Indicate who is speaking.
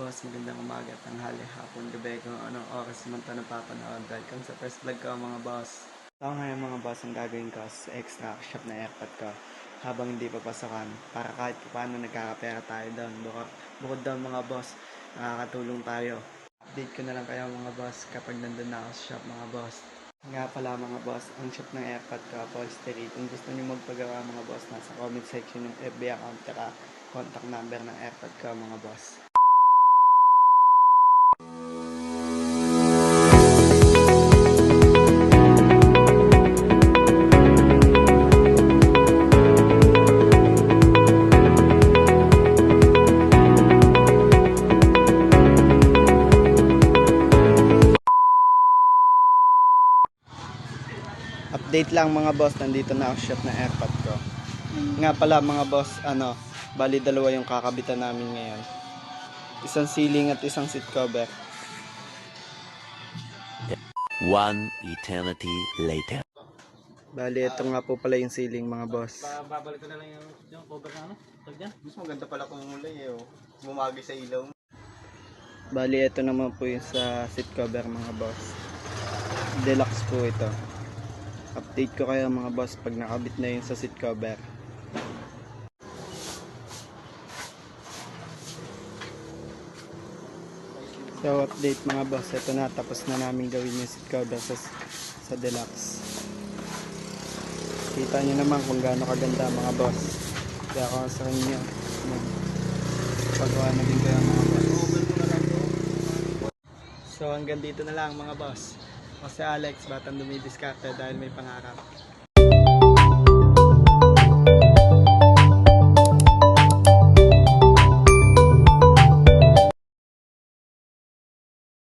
Speaker 1: boss, magandang umaga, tanghali, hapon, gabi, kung anong oras man ito napapanood. Welcome sa first vlog ko mga boss. So ngayon mga boss, ang gagawin ko sa extra shop na airpod ko habang hindi pa pasokan para kahit paano nagkakapera tayo doon. Bukod, bukod mga boss, nakakatulong tayo. Update ko na lang kayo mga boss kapag nandun na ako sa shop mga boss. Nga pala mga boss, ang shop ng airpod ko, upholstery. Kung gusto niyo magpagawa mga boss, nasa comment section yung FB account at contact number ng airpod ko mga boss. Update lang mga boss, nandito na ang shop na airpod ko. Nga pala mga boss, ano, bali dalawa yung kakabitan namin ngayon. Isang ceiling at isang seat cover.
Speaker 2: One eternity later.
Speaker 1: Bali, ito nga po pala yung ceiling mga boss.
Speaker 3: Babalik ko na lang yung, yung cover na ano? Tag dyan.
Speaker 4: Mas maganda pala kung mulay eh, oh. Bumagi sa ilaw.
Speaker 1: Bali, ito naman po yung sa seat cover mga boss. Deluxe po ito. Update ko kayo mga boss pag nakabit na yung sa seat cover. So update mga boss, ito na tapos na namin gawin yung seat cover sa, sa deluxe. Kita nyo naman kung gaano kaganda mga boss. Kaya ako sa inyo, magpagawa na din kayo mga boss. So hanggang dito na lang mga boss. Ako si Alex, batang dumidiskarte dahil may pangarap.